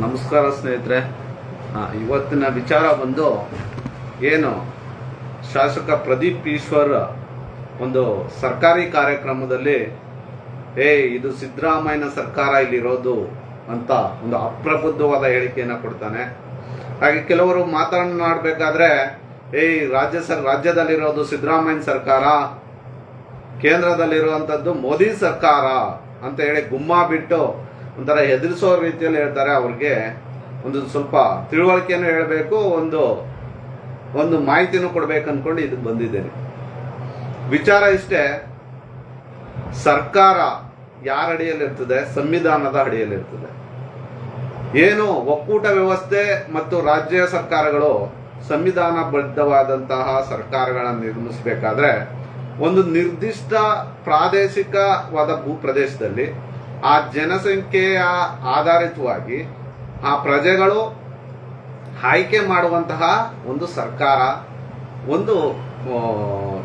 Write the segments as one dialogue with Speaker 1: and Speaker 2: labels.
Speaker 1: ನಮಸ್ಕಾರ ಸ್ನೇಹಿತರೆ. ಇವತ್ತಿನ ವಿಚಾರ ಬಂದು ಏನು? ಶಾಸಕ ಪ್ರದೀಪ್ ಈಶ್ವರ್ ಒಂದು ಸರ್ಕಾರಿ ಕಾರ್ಯಕ್ರಮದಲ್ಲಿ, ಏ, ಇದು ಸಿದ್ದರಾಮಯ್ಯನ ಸರ್ಕಾರ ಇಲ್ಲಿರೋದು ಅಂತ ಒಂದು ಅಪ್ರಬುದ್ಧವಾದ ಹೇಳಿಕೆಯನ್ನು ಕೊಡ್ತಾನೆ. ಹಾಗೆ ಕೆಲವರು ಮಾತನಾಡಬೇಕಾದ್ರೆ ಏಯ್ ರಾಜ್ಯ ಸರ್, ರಾಜ್ಯದಲ್ಲಿರೋದು ಸಿದ್ದರಾಮಯ್ಯನ ಸರ್ಕಾರ, ಕೇಂದ್ರದಲ್ಲಿರುವಂಥದ್ದು ಮೋದಿ ಸರ್ಕಾರ ಅಂತ ಹೇಳಿ ಗುಮ್ಮ ಬಿಟ್ಟು ಒಂಥರ ಹೆದರಿಸೋ ರೀತಿಯಲ್ಲಿ ಹೇಳ್ತಾರೆ. ಅವ್ರಿಗೆ ಒಂದು ಸ್ವಲ್ಪ ತಿಳುವಳಿಕೆಯನ್ನು ಹೇಳಬೇಕು, ಒಂದು ಒಂದು ಮಾಹಿತಿನೂ ಕೊಡಬೇಕು ಅಂದ್ಕೊಂಡು ಇದಕ್ಕೆ ಬಂದಿದ್ದೇನೆ. ವಿಚಾರ ಇಷ್ಟೇ, ಸರ್ಕಾರ ಯಾರ ಅಡಿಯಲ್ಲಿರ್ತದೆ ಸಂವಿಧಾನದ ಅಡಿಯಲ್ಲಿರ್ತದೆ ಏನು ಒಕ್ಕೂಟ ವ್ಯವಸ್ಥೆ ಮತ್ತು ರಾಜ್ಯ ಸರ್ಕಾರಗಳು ಸಂವಿಧಾನಬದ್ಧವಾದಂತಹ ಸರ್ಕಾರಗಳನ್ನು ನಿರ್ಮಿಸಬೇಕಾದ್ರೆ, ಒಂದು ನಿರ್ದಿಷ್ಟ ಪ್ರಾದೇಶಿಕವಾದ ಭೂ ಪ್ರದೇಶದಲ್ಲಿ ಆ ಜನಸಂಖ್ಯೆಯ ಆಧಾರಿತವಾಗಿ ಆ ಪ್ರಜೆಗಳು ಆಯ್ಕೆ ಮಾಡುವಂತಹ ಒಂದು ಸರ್ಕಾರ, ಒಂದು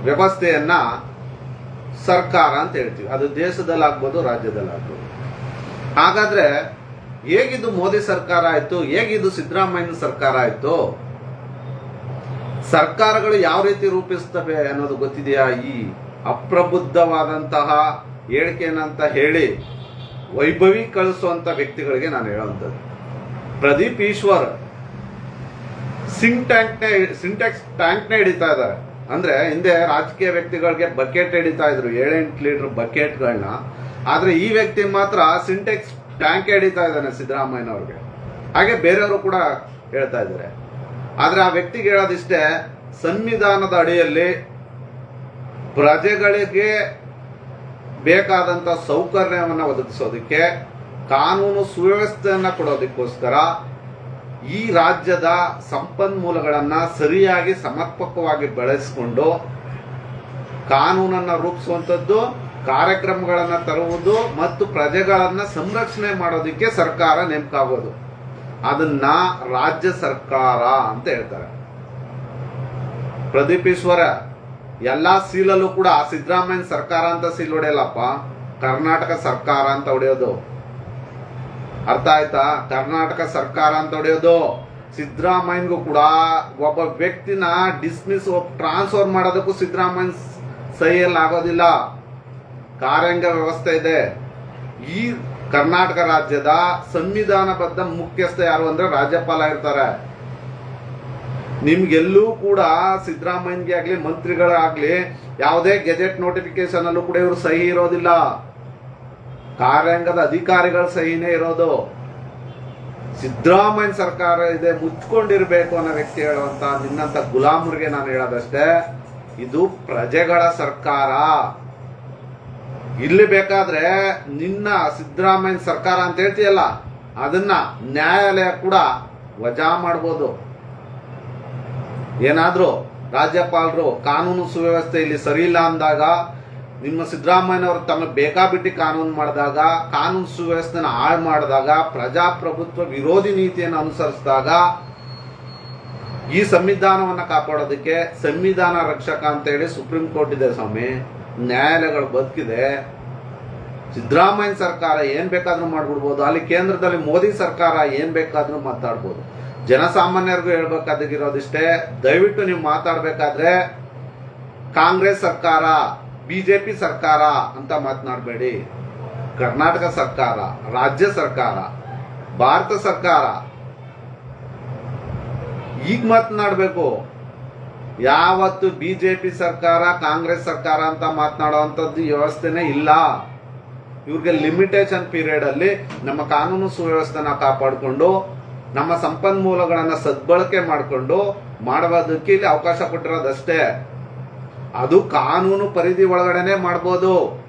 Speaker 1: ವ್ಯವಸ್ಥೆಯನ್ನ ಸರ್ಕಾರ ಅಂತ ಹೇಳ್ತೀವಿ. ಅದು ದೇಶದಲ್ಲಾಗ್ಬೋದು ರಾಜ್ಯದಲ್ಲಾಗ್ಬೋದು. ಹಾಗಾದ್ರೆ ಹೇಗಿದು ಮೋದಿ ಸರ್ಕಾರ ಆಯ್ತು? ಹೇಗಿದು ಸಿದ್ದರಾಮಯ್ಯನ ಸರ್ಕಾರ ಆಯ್ತು? ಸರ್ಕಾರಗಳು ಯಾವ ರೀತಿ ರೂಪಿಸ್ತವೆ ಅನ್ನೋದು ಗೊತ್ತಿದೆಯಾ? ಈ ಅಪ್ರಬುದ್ಧವಾದಂತಹ ಹೇಳಿಕೆನಂತ ಹೇಳಿ ವೈಭವೀಕರಿಸುವಂತ ವ್ಯಕ್ತಿಗಳಿಗೆ ನಾನು ಹೇಳುವಂಥದ್ದು. ಪ್ರದೀಪ್ ಈಶ್ವರ್ ಸಿಂಕ್ ಟ್ಯಾಂಕ್ನ ಸಿಂಟ್ಯಾಕ್ಸ್ ಟ್ಯಾಂಕ್ನ ಹಿಡಿತಾ ಇದ್ದಾರೆ. ಅಂದ್ರೆ ಹಿಂದೆ ರಾಜಕೀಯ ವ್ಯಕ್ತಿಗಳಿಗೆ ಬಕೆಟ್ ಹಿಡಿತಾ ಇದ್ರು, ಏಳೆಂಟು ಲೀಟರ್ ಬಕೆಟ್ಗಳನ್ನ ಆದರೆ ಈ ವ್ಯಕ್ತಿ ಮಾತ್ರ ಸಿಂಟೆಕ್ಸ್ ಟ್ಯಾಂಕ್ ಹಿಡಿತಾ ಇದ್ದಾನೆ ಸಿದ್ದರಾಮಯ್ಯನವ್ರಿಗೆ. ಹಾಗೆ ಬೇರೆಯವರು ಕೂಡ ಹೇಳ್ತಾ ಇದ್ದಾರೆ. ಆದರೆ ಆ ವ್ಯಕ್ತಿಗೆ ಹೇಳೋದಿಷ್ಟೇ ಸಂವಿಧಾನದ ಅಡಿಯಲ್ಲಿ ಪ್ರಜೆಗಳಿಗೆ ಬೇಕಾದಂತ ಸೌಕರ್ಯವನ್ನು ಒದಗಿಸೋದಕ್ಕೆ ಕಾನೂನು ಸುವ್ಯವಸ್ಥೆಯನ್ನ ಕೊಡೋದಕ್ಕೋಸ್ಕರ ಈ ರಾಜ್ಯದ ಸಂಪನ್ಮೂಲಗಳನ್ನ ಸರಿಯಾಗಿ ಸಮರ್ಪಕವಾಗಿ ಬಳಸಿಕೊಂಡು ಕಾನೂನನ್ನ ರೂಪಿಸುವಂಥದ್ದು, ಕಾರ್ಯಕ್ರಮಗಳನ್ನ ತರುವುದು ಮತ್ತು ಪ್ರಜೆಗಳನ್ನು ಸಂರಕ್ಷಣೆ ಮಾಡೋದಕ್ಕೆ ಸರ್ಕಾರ ನೇಮಕ ಆಗೋದು ಅದನ್ನ ರಾಜ್ಯ ಸರ್ಕಾರ ಅಂತ ಹೇಳ್ತಾರೆ. ಪ್ರದೀಪ್ ಈಶ್ವರ ಎಲ್ಲಾ ಸೀಲಲ್ಲೂ ಕೂಡ ಸಿದ್ದರಾಮಯ್ಯ ಸರ್ಕಾರ ಅಂತ ಸೀಲ್ ಹೊಡೆಯಲ್ಲಪ್ಪ? ಕರ್ನಾಟಕ ಸರ್ಕಾರ ಅಂತ ಹೊಡೆಯೋದು. ಅರ್ಥ ಆಯ್ತಾ? ಕರ್ನಾಟಕ ಸರ್ಕಾರ ಅಂತ ಹೊಡೆಯೋದು. ಸಿದ್ದರಾಮಯ್ಯಗೂ ಕೂಡ ಒಬ್ಬ ವ್ಯಕ್ತಿನ ಡಿಸ್ಮಿಸ್ ಟ್ರಾನ್ಸ್ಫರ್ ಮಾಡೋದಕ್ಕೂ ಸಿದ್ದರಾಮಯ್ಯ ಸಹಿಯಲ್ಲಿ ಆಗೋದಿಲ್ಲ. ಕಾರ್ಯಾಂಗ ವ್ಯವಸ್ಥೆ ಇದೆ. ಈ ಕರ್ನಾಟಕ ರಾಜ್ಯದ ಸಂವಿಧಾನಬದ್ಧ ಮುಖ್ಯಸ್ಥ ಯಾರು ಅಂದ್ರೆ ರಾಜ್ಯಪಾಲ ಇರ್ತಾರೆ. ನಿಮ್ಗೆಲ್ಲೂ ಕೂಡ ಸಿದ್ದರಾಮಯ್ಯಗೆ ಆಗ್ಲಿ, ಮಂತ್ರಿಗಳಾಗ್ಲಿ ಯಾವುದೇ ಗೆಜೆಟ್ ನೋಟಿಫಿಕೇಶನ್ ಅಲ್ಲೂ ಕೂಡ ಇವರು ಸಹಿ ಇರೋದಿಲ್ಲ. ಕಾರ್ಯಾಂಗದ ಅಧಿಕಾರಿಗಳ ಸಹಿನೇ ಇರೋದು. ಸಿದ್ದರಾಮಯ್ಯ ಸರ್ಕಾರ ಇದೆ, ಮುಚ್ಕೊಂಡಿರ್ಬೇಕು ಅನ್ನೋ ವ್ಯಕ್ತಿ ಹೇಳುವಂತ ನಿನ್ನಂತ ಗುಲಾಮರಿಗೆ ನಾನು ಹೇಳೋದಷ್ಟೇ, ಇದು ಪ್ರಜೆಗಳ ಸರ್ಕಾರ. ಇಲ್ಲಿ ಬೇಕಾದ್ರೆ ನಿನ್ನ ಸಿದ್ದರಾಮಯ್ಯ ಸರ್ಕಾರ ಅಂತ ಹೇಳ್ತೀಯಲ್ಲ, ಅದನ್ನ ನ್ಯಾಯಾಲಯ ಕೂಡ ವಜಾ ಮಾಡ್ಬೋದು. ಏನಾದ್ರೂ ರಾಜ್ಯಪಾಲರು ಕಾನೂನು ಸುವ್ಯವಸ್ಥೆ ಇಲ್ಲಿ ಸರಿಯಿಲ್ಲ ಅಂದಾಗ ನಿಮ್ಮ ಸಿದ್ದರಾಮಯ್ಯನವರು ತಮಗೆ ಬೇಕಾಬಿಟ್ಟಿ ಕಾನೂನು ಮಾಡಿದಾಗ, ಕಾನೂನು ಸುವ್ಯವಸ್ಥೆನ ಹಾಳು ಮಾಡಿದಾಗ, ಪ್ರಜಾಪ್ರಭುತ್ವ ವಿರೋಧಿ ನೀತಿಯನ್ನು ಅನುಸರಿಸಿದಾಗ ಈ ಸಂವಿಧಾನವನ್ನು ಕಾಪಾಡೋದಕ್ಕೆ ಸಂವಿಧಾನ ರಕ್ಷಕ ಅಂತ ಹೇಳಿ ಸುಪ್ರೀಂ ಕೋರ್ಟ್ ಇದೆ ಸ್ವಾಮಿ. ನ್ಯಾಯಾಲಯಗಳು ಬದುಕಿದೆ. ಸಿದ್ದರಾಮಯ್ಯ ಸರ್ಕಾರ ಏನು ಬೇಕಾದ್ರೂ ಮಾಡಿಬಿಡ್ಬೋದು. ಅಲ್ಲಿ ಕೇಂದ್ರದಲ್ಲಿ ಮೋದಿ ಸರ್ಕಾರ ಏನು ಬೇಕಾದ್ರೂ ಮಾತಾಡ್ಬೋದು. ಜನಸಾಮಾನ್ಯರಿಗೂ ಹೇಳ್ಬೇಕಾದಾಗಿರೋದಿಷ್ಟೇ ದಯವಿಟ್ಟು ನೀವು ಮಾತಾಡಬೇಕಾದ್ರೆ ಕಾಂಗ್ರೆಸ್ ಸರ್ಕಾರ, ಬಿಜೆಪಿ ಸರ್ಕಾರ ಅಂತ ಮಾತನಾಡಬೇಡಿ. ಕರ್ನಾಟಕ ಸರ್ಕಾರ, ರಾಜ್ಯ ಸರ್ಕಾರ, ಭಾರತ ಸರ್ಕಾರ. ಈಗ ಮಾತನಾಡಬೇಕು. ಯಾವತ್ತು ಬಿಜೆಪಿ ಸರ್ಕಾರ, ಕಾಂಗ್ರೆಸ್ ಸರ್ಕಾರ ಅಂತ ಮಾತನಾಡುವಂಥದ್ದು ವ್ಯವಸ್ಥೆನೇ ಇಲ್ಲ. ಇವ್ರಿಗೆ ಲಿಮಿಟೇಷನ್ ಪೀರಿಯಡ್ ಅಲ್ಲಿ ನಮ್ಮ ಕಾನೂನು ಸುವ್ಯವಸ್ಥೆನ ಕಾಪಾಡಿಕೊಂಡು ನಮ್ಮ ಸಂಪನ್ಮೂಲಗಳನ್ನ ಸದ್ಬಳಕೆ ಮಾಡಿಕೊಂಡು ಮಾಡುವುದಕ್ಕೆ ಇಲ್ಲಿ ಅವಕಾಶ ಕೊಟ್ಟಿರೋದಷ್ಟೇ. ಅದು ಕಾನೂನು ಪರಿಧಿ ಒಳಗಡೆನೆ ಮಾಡ್ಬೋದು.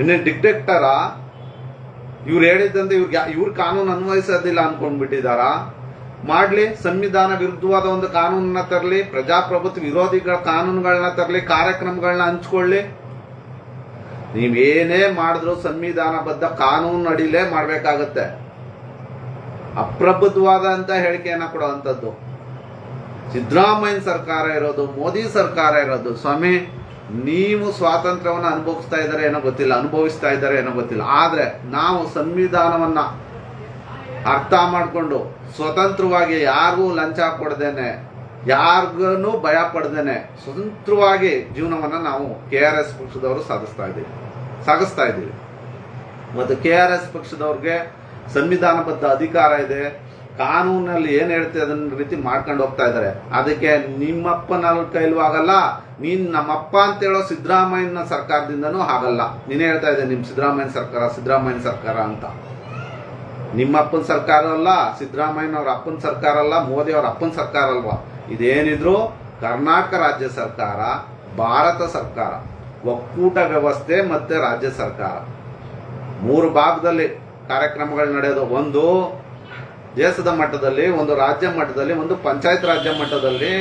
Speaker 1: ಇನ್ನು ಡಿಕ್ಟೇಟರ, ಇವ್ರು ಹೇಳಿದ್ದಂತೆ ಇವ್ರಿಗೆ ಇವ್ರ ಕಾನೂನು ಅನ್ವಯಿಸೋದಿಲ್ಲ ಅನ್ಕೊಂಡ್ಬಿಟ್ಟಿದಾರ. ಮಾಡ್ಲಿ, ಸಂವಿಧಾನ ವಿರುದ್ಧವಾದ ಒಂದು ಕಾನೂನನ್ನ ತರಲಿ, ಪ್ರಜಾಪ್ರಭುತ್ವ ವಿರೋಧಿಗಳ ಕಾನೂನುಗಳನ್ನ ತರಲಿ ಕಾರ್ಯಕ್ರಮಗಳನ್ನ ಹಂಚ್ಕೊಳ್ಳಿ. ನೀವೇನೇ ಮಾಡಿದ್ರು ಸಂವಿಧಾನಬದ್ಧ ಕಾನೂನು ಅಡಿಲೇ ಮಾಡ್ಬೇಕಾಗತ್ತೆ. ಅಪ್ರಬುದ್ಧವಾದಂತ ಹೇಳಿಕೆಯನ್ನ ಕೊಡುವಂಥದ್ದು. ಸಿದ್ದರಾಮಯ್ಯ ಸರ್ಕಾರ ಇರೋದು, ಮೋದಿ ಸರ್ಕಾರ ಇರೋದು. ಸ್ವಾಮಿ, ನೀವು ಸ್ವಾತಂತ್ರ್ಯವನ್ನು ಅನುಭವಿಸ್ತಾ ಇದ್ದಾರೆ ಏನೋ ಗೊತ್ತಿಲ್ಲ, ಅನುಭವಿಸ್ತಾ ಇದ್ದಾರೆ ಏನೋ ಗೊತ್ತಿಲ್ಲ. ಆದರೆ ನಾವು ಸಂವಿಧಾನವನ್ನ ಅರ್ಥ ಮಾಡಿಕೊಂಡು ಸ್ವತಂತ್ರವಾಗಿ ಯಾರಿಗೂ ಲಂಚ ಕೊಡ್ದೇನೆ, ಯಾರಿಗೂ ಭಯ ಪಡ್ದೇನೆ, ಸ್ವತಂತ್ರವಾಗಿ ಜೀವನವನ್ನು ನಾವು ಕೆ ಆರ್ ಎಸ್ ಪಕ್ಷದವರು ಸಾಧಿಸ್ತಾ ಇದ್ದೀವಿ. ಸಾಗಿಸ್ತಾ ಇದ್ದೀವಿ. ಮತ್ತು ಕೆ ಆರ್ ಎಸ್ ಪಕ್ಷದವ್ರಿಗೆ ಸಂವಿಧಾನಬದ್ಧ ಅಧಿಕಾರ ಇದೆ. ಕಾನೂನಲ್ಲಿ ಏನು ಹೇಳ್ತೀವಿ ಅದನ್ನ ರೀತಿ ಮಾಡ್ಕೊಂಡು ಹೋಗ್ತಾ ಇದ್ದಾರೆ. ಅದಕ್ಕೆ ನಿಮ್ಮಪ್ಪನ ಕೈಲೂ ಆಗಲ್ಲ, ನೀನ್ ನಮ್ಮಪ್ಪ ಅಂತ ಹೇಳೋ ಸಿದ್ದರಾಮಯ್ಯನ ಸರ್ಕಾರದಿಂದನೂ ಆಗಲ್ಲ. ನೀನೇ ಹೇಳ್ತಾ ಇದ್ದೆ, ನಿಮ್ ಸಿದ್ದರಾಮಯ್ಯ ಸರ್ಕಾರ ಸಿದ್ದರಾಮಯ್ಯ ಸರ್ಕಾರ ಅಂತ. ನಿಮ್ಮಪ್ಪನ ಸರ್ಕಾರ ಅಲ್ಲ, ಸಿದ್ದರಾಮಯ್ಯನವ್ರ ಅಪ್ಪನ ಸರ್ಕಾರ ಅಲ್ಲ ಮೋದಿ ಅವ್ರ ಅಪ್ಪನ ಸರ್ಕಾರ ಅಲ್ವಾ? ಇದೇನಿದ್ರು ಕರ್ನಾಟಕ ರಾಜ್ಯ ಸರ್ಕಾರ, ಭಾರತ ಸರ್ಕಾರ, ಒಕ್ಕೂಟ ವ್ಯವಸ್ಥೆ ಮತ್ತೆ ರಾಜ್ಯ ಸರ್ಕಾರ. ಮೂರು ಭಾಗದಲ್ಲಿ ಕಾರ್ಯಕ್ರಮಗಳು ನಡೆಯೋದು ಒಂದು ದೇಶದ ಮಟ್ಟದಲ್ಲಿ, ಒಂದು ರಾಜ್ಯ ಮಟ್ಟದಲ್ಲಿ, ಒಂದು ಪಂಚಾಯತ್ ರಾಜ್ಯ ಮಟ್ಟದಲ್ಲಿ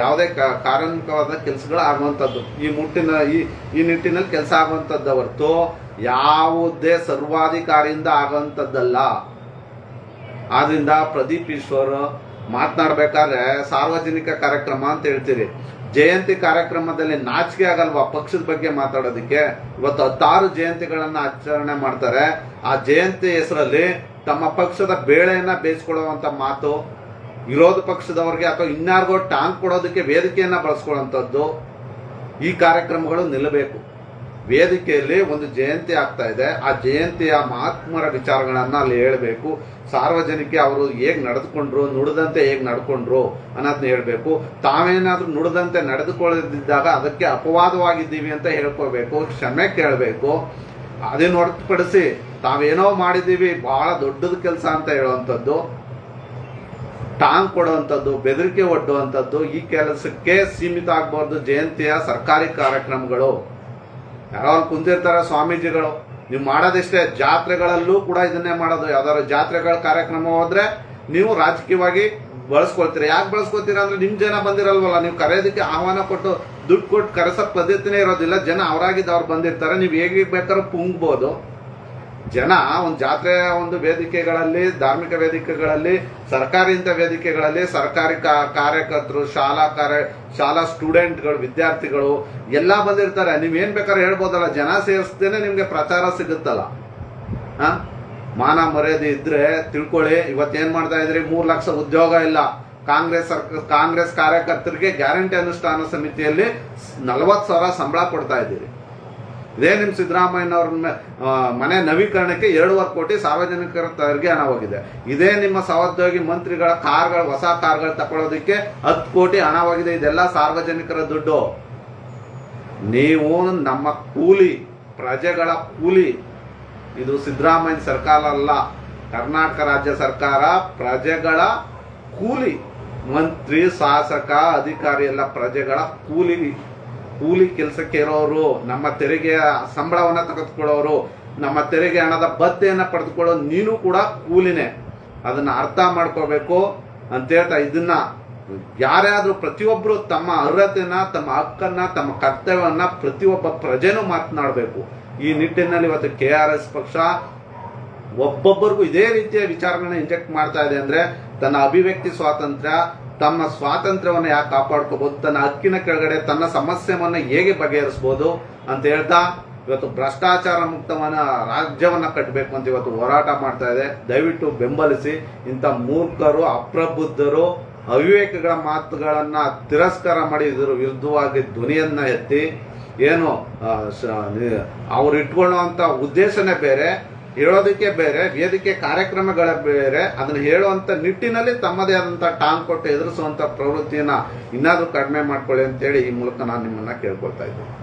Speaker 1: ಯಾವುದೇ ಕಾರ್ಮಿಕವಾದ ಕೆಲಸಗಳು ಆಗುವಂಥದ್ದು. ಈ ಮುಟ್ಟಿನ, ಈ ಈ ನಿಟ್ಟಿನಲ್ಲಿ ಕೆಲಸ ಆಗುವಂಥದ್ದು ಹೊರತು ಯಾವುದೇ ಸರ್ವಾಧಿಕಾರಿಯಿಂದ ಆಗುವಂಥದ್ದಲ್ಲ. ಆದ್ರಿಂದ ಪ್ರದೀಪ್ ಈಶ್ವರ್ ಮಾತನಾಡ್ಬೇಕಾದ್ರೆ ಸಾರ್ವಜನಿಕ ಕಾರ್ಯಕ್ರಮ ಅಂತ ಹೇಳ್ತೀರಿ. ಜಯಂತಿ ಕಾರ್ಯಕ್ರಮದಲ್ಲಿ ನಾಚಿಕೆ ಆಗಲ್ವಾ ಪಕ್ಷದ ಬಗ್ಗೆ ಮಾತಾಡೋದಕ್ಕೆ? ಇವತ್ತು ಹತ್ತಾರು ಜಯಂತಿಗಳನ್ನ ಆಚರಣೆ ಮಾಡ್ತಾರೆ. ಆ ಜಯಂತಿ ಹೆಸರಲ್ಲಿ ತಮ್ಮ ಪಕ್ಷದ ಬೇಳೆಯನ್ನ ಬೇಯಿಸ್ಕೊಳ್ಳುವಂತ ಮಾತು, ವಿರೋಧ ಪಕ್ಷದವ್ರಿಗೆ ಅಥವಾ ಇನ್ಯಾರಿಗೋ ಟಾಂಗ್ ಕೊಡೋದಕ್ಕೆ ವೇದಿಕೆಯನ್ನ ಬಳಸ್ಕೊಳ್ಳುವಂಥದ್ದು ಈ ಕಾರ್ಯಕ್ರಮಗಳು ನಿಲ್ಲಬೇಕು. ವೇದಿಕೆಯಲ್ಲಿ ಒಂದು ಜಯಂತಿ ಆಗ್ತಾ ಇದೆ. ಆ ಜಯಂತಿಯ ಮಹಾತ್ಮರ ವಿಚಾರಗಳನ್ನ ಅಲ್ಲಿ ಹೇಳಬೇಕು. ಸಾರ್ವಜನಿಕ ಅವರು ಹೇಗ್ ನಡೆದುಕೊಂಡ್ರು, ನುಡಿದಂತೆ ಹೇಗ್ ನಡ್ಕೊಂಡ್ರು ಅನ್ನೋದನ್ನ ಹೇಳ್ಬೇಕು. ತಾವೇನಾದ್ರೂ ನುಡಿದಂತೆ ನಡೆದುಕೊಳ್ಳದಿದ್ದಾಗ ಅದಕ್ಕೆ ಅಪವಾದವಾಗಿದ್ದೀವಿ ಅಂತ ಹೇಳ್ಕೋಬೇಕು ಕ್ಷಮೆ ಕೇಳಬೇಕು. ಅದೇ ಹೊರತುಪಡಿಸಿ ತಾವೇನೋ ಮಾಡಿದ್ದೀವಿ, ಬಹಳ ದೊಡ್ಡದ ಕೆಲಸ ಅಂತ ಹೇಳುವಂಥದ್ದು, ಟಾಂಗ್ ಕೊಡುವಂಥದ್ದು, ಬೆದರಿಕೆ ಒಡ್ಡುವಂಥದ್ದು, ಈ ಕೆಲಸಕ್ಕೆ ಸೀಮಿತ ಆಗಬಾರ್ದು. ಜಯಂತಿಯ ಸರ್ಕಾರಿ ಕಾರ್ಯಕ್ರಮಗಳು. ಯಾರೋ ಅಲ್ಲಿ ಕುಂತಿರ್ತಾರೆ ಸ್ವಾಮೀಜಿಗಳು, ನೀವು ಮಾಡೋದಿಷ್ಟೇ ಜಾತ್ರೆಗಳಲ್ಲೂ ಕೂಡ ಇದನ್ನೇ ಮಾಡೋದು. ಯಾವ್ದಾದ್ರು ಜಾತ್ರೆಗಳ ಕಾರ್ಯಕ್ರಮ ಹೋದ್ರೆ ನೀವು ರಾಜಕೀಯವಾಗಿ ಬಳಸ್ಕೊಳ್ತೀರಾ. ಯಾಕೆ ಬಳಸ್ಕೊತೀರಾ ಅಂದ್ರೆ ನಿಮ್ ಜನ ಬಂದಿರಲ್ವಲ್ಲ, ನೀವು ಕರೆಯೋದಕ್ಕೆ ಆಹ್ವಾನ ಕೊಟ್ಟು ದುಡ್ಡು ಕೊಟ್ಟು ಕರೆಸೋ ಪದ್ಧತಿನೇ ಇರೋದಿಲ್ಲ. ಜನ ಅವರಾಗಿದ್ದು ಅವ್ರು ಬಂದಿರ್ತಾರೆ. ನೀವು ಹೇಗೆ ಬೇಕಾದ್ರೂ ಪುಂಗ್ಬೋದು. ಜನ ಒಂದು ಜಾತ್ರೆಯ ಒಂದು ವೇದಿಕೆಗಳಲ್ಲಿ, ಧಾರ್ಮಿಕ ವೇದಿಕೆಗಳಲ್ಲಿ ಸರ್ಕಾರಿಯಿಂದ ವೇದಿಕೆಗಳಲ್ಲಿ, ಸರ್ಕಾರಿ ಕಾರ್ಯಕರ್ತರು, ಶಾಲಾ ಕಾರ್ಯ, ಶಾಲಾ ಸ್ಟೂಡೆಂಟ್ಗಳು, ವಿದ್ಯಾರ್ಥಿಗಳು ಎಲ್ಲ ಬಂದಿರ್ತಾರೆ. ನೀವ್ ಏನ್ ಬೇಕಾದ್ರೆ ಹೇಳ್ಬೋದಲ್ಲ, ಜನ ಸೇರಿಸ್ತೇನೆ ನಿಮ್ಗೆ ಪ್ರಚಾರ ಸಿಗುತ್ತಲ್ಲ. ಆ ಮಾನ ಮರ್ಯಾದೆ ಇದ್ರೆ ತಿಳ್ಕೊಳ್ಳಿ. ಇವತ್ತೇನ್ ಮಾಡ್ತಾ ಇದ್ರಿ? ಮೂರ್ ಲಕ್ಷ ಉದ್ಯೋಗ ಇಲ್ಲ. ಕಾಂಗ್ರೆಸ್ ಕಾಂಗ್ರೆಸ್ ಕಾರ್ಯಕರ್ತರಿಗೆ ಗ್ಯಾರಂಟಿ ಅನುಷ್ಠಾನ ಸಮಿತಿಯಲ್ಲಿ ನಲವತ್ತು ಸಾವಿರ ಸಂಬಳ ಕೊಡ್ತಾ ಇದ್ದೀರಿ. ಇದೇ ನಿಮ್ಮ ಸಿದ್ದರಾಮಯ್ಯನವ್ರ ಮನೆ ನವೀಕರಣಕ್ಕೆ ಎರಡೂವರೆ ಕೋಟಿ ಸಾರ್ವಜನಿಕರ ತೆರಿಗೆ ಹಣವಾಗಿದೆ. ಇದೇ ನಿಮ್ಮ ಸಹೋದ್ಯೋಗಿ ಮಂತ್ರಿಗಳ ಕಾರ್ಗಳು, ಹೊಸ ಕಾರ್ಗಳು ತಕೊಳ್ಳೋದಕ್ಕೆ ಹತ್ತು ಕೋಟಿ ಹಣವಾಗಿದೆ. ಇದೆಲ್ಲ ಸಾರ್ವಜನಿಕರ ದುಡ್ಡು. ನೀವು ನಮ್ಮ ಕೂಲಿ, ಪ್ರಜೆಗಳ ಕೂಲಿ, ಇದು ಸಿದ್ದರಾಮಯ್ಯ ಸರ್ಕಾರ ಅಲ್ಲ. ಕರ್ನಾಟಕ ರಾಜ್ಯ ಸರ್ಕಾರ ಪ್ರಜೆಗಳ ಕೂಲಿ. ಮಂತ್ರಿ, ಶಾಸಕ, ಅಧಿಕಾರಿ ಎಲ್ಲ ಪ್ರಜೆಗಳ ಕೂಲಿ. ಕೂಲಿ ಕೆಲಸಕ್ಕೆ ಇರೋರು, ನಮ್ಮ ತೆರಿಗೆಯ ಸಂಬಳವನ್ನ ತೆಗೆದುಕೊಳ್ಳೋರು, ನಮ್ಮ ತೆರಿಗೆ ಹಣದ ಬತ್ತೆಯನ್ನ ಪಡೆದುಕೊಳ್ಳೋ ನೀನು ಕೂಡ ಕೂಲಿನೇ. ಅದನ್ನ ಅರ್ಥ ಮಾಡ್ಕೋಬೇಕು ಅಂತ ಹೇಳ್ತಾ ಇದನ್ನ ಯಾರ್ಯಾದ್ರೂ ಪ್ರತಿಯೊಬ್ರು ತಮ್ಮ ಅರ್ಹತೆನ, ತಮ್ಮ ಹಕ್ಕನ್ನ, ತಮ್ಮ ಕರ್ತವ್ಯವನ್ನ ಪ್ರತಿಯೊಬ್ಬ ಪ್ರಜೆನೂ ಮಾತನಾಡಬೇಕು. ಈ ನಿಟ್ಟಿನಲ್ಲಿ ಇವತ್ತು ಕೆ ಆರ್ ಎಸ್ ಪಕ್ಷ ಒಬ್ಬೊಬ್ಬರಿಗೂ ಇದೇ ರೀತಿಯ ವಿಚಾರಗಳನ್ನ ಇಂಜೆಕ್ಟ್ ಮಾಡ್ತಾ ಇದೆ ಅಂದ್ರೆ, ತನ್ನ ಅಭಿವ್ಯಕ್ತಿ ಸ್ವಾತಂತ್ರ್ಯ ತಮ್ಮ ಸ್ವಾತಂತ್ರ್ಯವನ್ನು ಯಾಕೆ ಕಾಪಾಡ್ಕೋಬಹುದು, ತನ್ನ ಹಕ್ಕಿನ ಕೆಳಗಡೆ ತನ್ನ ಸಮಸ್ಯೆವನ್ನ ಹೇಗೆ ಬಗೆಹರಿಸಬಹುದು ಅಂತ ಹೇಳ್ತಾ ಇವತ್ತು ಭ್ರಷ್ಟಾಚಾರ ಮುಕ್ತವನ್ನ ರಾಜ್ಯವನ್ನ ಕಟ್ಟಬೇಕು ಅಂತ ಇವತ್ತು ಹೋರಾಟ ಮಾಡ್ತಾ ಇದೆ. ದಯವಿಟ್ಟು ಬೆಂಬಲಿಸಿ, ಇಂಥ ಮೂರ್ಖರು, ಅಪ್ರಬುದ್ಧರು, ಅವಿವೇಕಗಳ ಮಾತುಗಳನ್ನ ತಿರಸ್ಕಾರ ಮಾಡಿ ಇದರ ವಿರುದ್ಧವಾಗಿ ಧ್ವನಿಯನ್ನ ಎತ್ತಿ, ಏನು ಅವ್ರು ಇಟ್ಕೊಳ್ಳುವಂತ ಉದ್ದೇಶನೇ ಬೇರೆ. ಹೇಳೋದಕ್ಕೆ ಬೇರೆ, ವೇದಿಕೆ ಕಾರ್ಯಕ್ರಮಗಳ ಬೇರೆ, ಅದನ್ನ ಹೇಳುವಂತ ನಿಟ್ಟಿನಲ್ಲಿ ತಮ್ಮದೇ ಆದಂತ ಟಾಂಗ್ ಕೊಟ್ಟು ಎದುರಿಸುವಂತ ಪ್ರವೃತ್ತಿಯನ್ನ ಇನ್ನಾದ್ರೂ ಕಡಿಮೆ ಮಾಡ್ಕೊಳ್ಳಿ ಅಂತೇಳಿ ಈ ಮೂಲಕ ನಾನು ನಿಮ್ಮನ್ನ ಕೇಳ್ಕೊಳ್ತಾ ಇದ್ದೀನಿ.